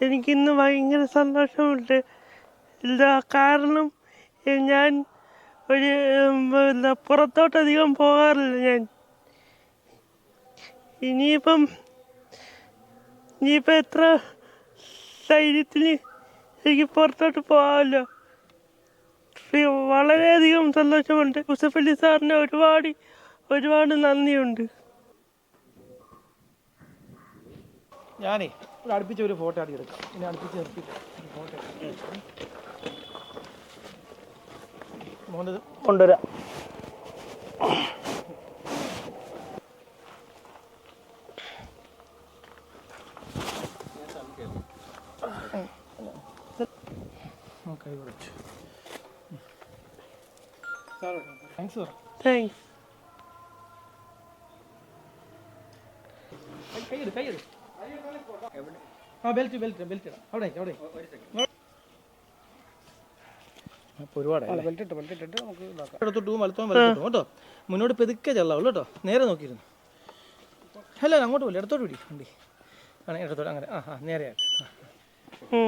എനിക്കിന്ന് ഭയങ്കര സന്തോഷമുണ്ട്. എന്താ കാരണം ഞാൻ ഒരു എന്താ പുറത്തോട്ടധികം പോകാറില്ല ഞാൻ. ഇനിയിപ്പം ഇനിയിപ്പം എത്ര ധൈര്യത്തിന് എനിക്ക് പുറത്തോട്ട് പോകാമല്ലോ. വളരെയധികം സന്തോഷമുണ്ട്. യൂസഫ് അലി സാറിന് ഒരുപാട് ഒരുപാട് നന്ദിയുണ്ട്. ഞാനേ ഇവിടെ അടുപ്പിച്ച് ഒരു ഫോട്ടോ അടി എടുക്കാം. ഇനി അടുപ്പിച്ച് ഒരു ഫോട്ടോ കൊണ്ടുവരാം. താങ്ക്സ് താങ്ക്സ് കൈ എടു ആ ബെൽറ്റ് ബെൽറ്റ് ബെൽറ്റ് ഇടാം അവിടെ അവിടെ ഇടത്തോട്ട് വലത്തോട്ടും കേട്ടോ? മുന്നോട്ട് പെതുക്കെ ചെല്ലാവുള്ളൂ കേട്ടോ? നേരെ നോക്കിയിരുന്നു. അല്ല അങ്ങോട്ട് പോലെ ഇടത്തോട്ട് പിടി വണ്ടി. ആണ് ഇടത്തോട്ട് അങ്ങനെ. ആ ആ നേരെ ആക്ക്. ആ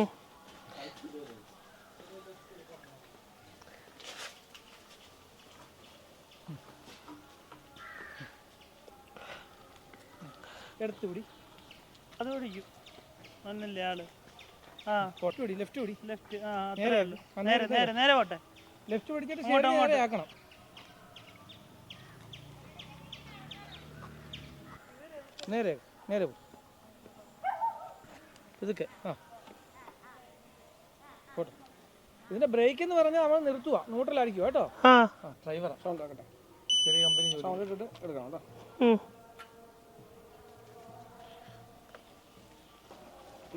ഒന്നല്ലേ ആൾ? ആ. കോട്ട് പിടി ലെഫ്റ്റ് പിടി ലെഫ്റ്റ് ആ നേരെ നേരെ നേരെ നേരെ പോട്ടെ. ലെഫ്റ്റ് പിടിച്ചിട്ട് അങ്ങോട്ട്, ശരി നേരെ ആക്കണം. നേരെ നേരെ പോ. ഇതൊക്കെ ആ. പോട്ടെ. ഇതിന്റെ ബ്രേക്ക് എന്ന് പറഞ്ഞാൽ നമ്മൾ നിർത്തുക ന്യൂട്രലായിരിക്കും കേട്ടോ? ആ. ആ ഡ്രൈവറാ സൗണ്ട് ആക്കട്ടെ. ചെറിയ കമ്പനി സൗണ്ട് ഇട്ടിട്ട് എടുക്കണം കേട്ടോ.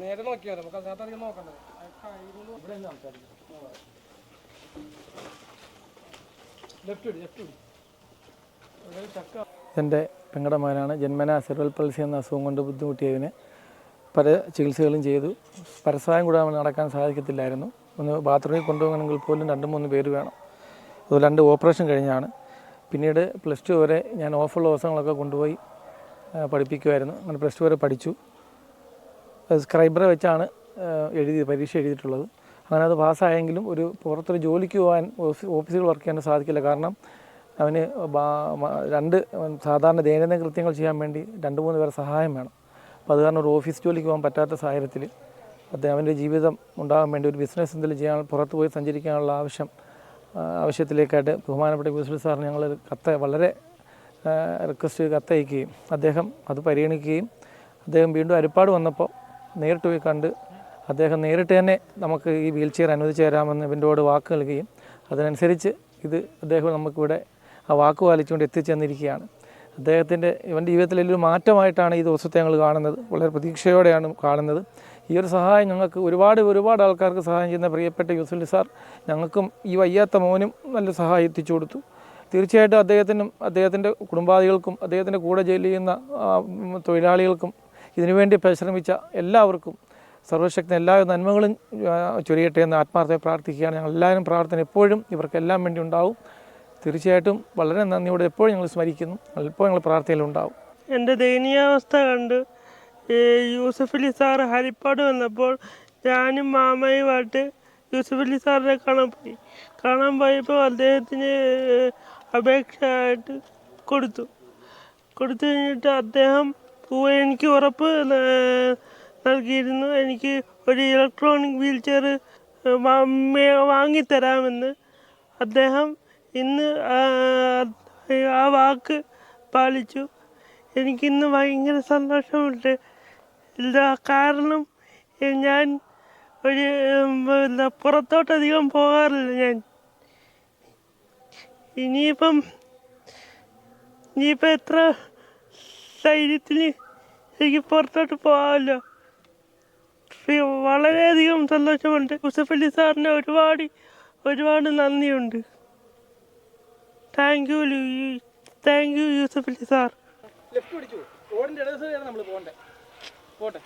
നേരെ നോക്കിയാൽ നമുക്ക് അതിനകത്ത് അധികം നോക്കണ്ടത് ഇവിടെ സംസാരിക്കും ലെഫ്റ്റ് ലെഫ്റ്റ് ചക്ക. എന്റെ പെങ്ങളുടെ മകനാണ് ജന്മന സെർവൽ പൾസി എന്ന അസുഖം കൊണ്ട് ബുദ്ധിമുട്ടിയതിന് പല ചികിത്സകളും ചെയ്തു. പരസഹായം കൂടെ അവന് നടക്കാൻ സാധിക്കത്തില്ലായിരുന്നു. ഒന്ന് ബാത്റൂമിൽ കൊണ്ടുപോകണമെങ്കിൽ പോലും രണ്ട് മൂന്ന് പേര് വേണം. അത് രണ്ട് ഓപ്പറേഷൻ കഴിഞ്ഞാണ്. പിന്നീട് പ്ലസ് ടു വരെ ഞാൻ ഓഫുള്ള ദിവസങ്ങളൊക്കെ കൊണ്ടുപോയി പഠിപ്പിക്കുമായിരുന്നു അങ്ങനെ പ്ലസ് ടു വരെ പഠിച്ചു. സ്ക്രൈബറെ വെച്ചാണ് എഴുതി പരീക്ഷ എഴുതിയിട്ടുള്ളത്. അങ്ങനെ അത് പാസ്സായെങ്കിലും ഒരു പുറത്തൊരു ജോലിക്ക് പോകാൻ ഓഫീസുകൾ വർക്ക് ചെയ്യാൻ സാധിക്കില്ല. കാരണം അവന് രണ്ട് സാധാരണ ദൈനംദിന കൃത്യങ്ങൾ ചെയ്യാൻ വേണ്ടി രണ്ട് മൂന്ന് പേരെ സഹായം വേണം. അപ്പോൾ അത് കാരണം ഒരു ഓഫീസ് ജോലിക്ക് പോകാൻ പറ്റാത്ത സാഹചര്യത്തിൽ അദ്ദേഹം അവന്റെ ജീവിതം ഉണ്ടാകാൻ വേണ്ടി ഒരു ബിസിനസ് എന്തെങ്കിലും ചെയ്യാൻ പുറത്ത് പോയി സഞ്ചരിക്കാനുള്ള ആവശ്യം ആവശ്യത്തിലേക്കായിട്ട് ബഹുമാനപ്പെട്ട ബിസിനസ് സാറിന് ഞങ്ങൾ കത്ത് വളരെ റിക്വസ്റ്റ് കത്തയക്കുകയും അദ്ദേഹം അത് പരിഗണിക്കുകയും അദ്ദേഹം വീണ്ടും അരിപ്പാട് വന്നപ്പോൾ നേരിട്ട് പോയി കണ്ട് അദ്ദേഹം നേരിട്ട് തന്നെ നമുക്ക് ഈ വീൽ ചെയർ അനുവദിച്ചു തരാമെന്ന് ഇവന്റോട് വാക്ക് നൽകുകയും അതിനനുസരിച്ച് ഇത് അദ്ദേഹം നമുക്കിവിടെ ആ വാക്ക് പാലിച്ചുകൊണ്ട് എത്തിച്ചെന്നിരിക്കുകയാണ്. അദ്ദേഹത്തിന്റെ ഇവന്റെ ജീവിതത്തിൽ വലിയൊരു മാറ്റമായിട്ടാണ് ഈ ദിവസത്തെ ഞങ്ങൾ കാണുന്നത്. വളരെ പ്രതീക്ഷയോടെയാണ് കാണുന്നത്. ഈ ഒരു സഹായം ഞങ്ങൾക്ക് ഒരുപാട് ഒരുപാട് ആൾക്കാർക്ക് സഹായം ചെയ്യുന്ന പ്രിയപ്പെട്ട യൂസുലി സാർ ഞങ്ങൾക്കും ഈ വയ്യാത്ത മോനും നല്ല സഹായം എത്തിച്ചു കൊടുത്തു. തീർച്ചയായിട്ടും അദ്ദേഹത്തിനും അദ്ദേഹത്തിന്റെ കുടുംബാദികൾക്കും അദ്ദേഹത്തിന്റെ കൂടെ ജോലി ചെയ്യുന്ന തൊഴിലാളികൾക്കും ഇതിനുവേണ്ടി പരിശ്രമിച്ച എല്ലാവർക്കും സർവശക്തി എല്ലാ നന്മകളും ചൊരിയട്ടെ എന്ന് ആത്മാർത്ഥമായി പ്രാർത്ഥിക്കുകയാണ്. ഞങ്ങൾ എല്ലാവരും പ്രാർത്ഥന എപ്പോഴും ഇവർക്കെല്ലാം വേണ്ടി ഉണ്ടാവും. തീർച്ചയായിട്ടും വളരെ നന്ദിയോടെ എപ്പോഴും ഞങ്ങൾ സ്മരിക്കുന്നു. ഇപ്പോൾ ഞങ്ങൾ പ്രാർത്ഥനയിലുണ്ടാവും. എന്റെ ദയനീയാവസ്ഥ കണ്ട് യൂസഫ് അലി സാർ ഹരിപ്പാട് വന്നപ്പോൾ ഞാനും മാമയുമായിട്ട് യൂസഫ് അലി സാറിനെ കാണാൻ പോയി. കാണാൻ പോയപ്പോൾ അദ്ദേഹത്തിന് അപേക്ഷയായിട്ട് കൊടുത്തു. കൊടുത്തു കഴിഞ്ഞിട്ട് അദ്ദേഹം എനിക്ക് ഉറപ്പ് നൽകിയിരുന്നു. എനിക്ക് ഒരു ഇലക്ട്രോണിക് വീൽ ചെയർ വാങ്ങിത്തരാമെന്ന് അദ്ദേഹം ഇന്ന് ആ, വാക്ക് പാലിച്ചു. എനിക്കിന്ന് ഭയങ്കര സന്തോഷമുണ്ട്. എന്താ കാരണം ഞാൻ ഒരു എന്താ പുറത്തോട്ടധികം പോകാറില്ല ഞാൻ. ഇനിയിപ്പം ഇനിയിപ്പം എത്ര ധൈര്യത്തിന് എനിക്ക് പുറത്തോട്ട് പോകാമല്ലോ. വളരെയധികം സന്തോഷമുണ്ട്. ഉസഫലി സാറിന് ഒരുപാട് ഒരുപാട് നന്ദിയുണ്ട്. Thank you thank you Yusuffali sir. Left പിടിച്ചു റോഡിന്റെ ഇടത് നമ്മൾ പോകേണ്ടത് പോട്ടെ.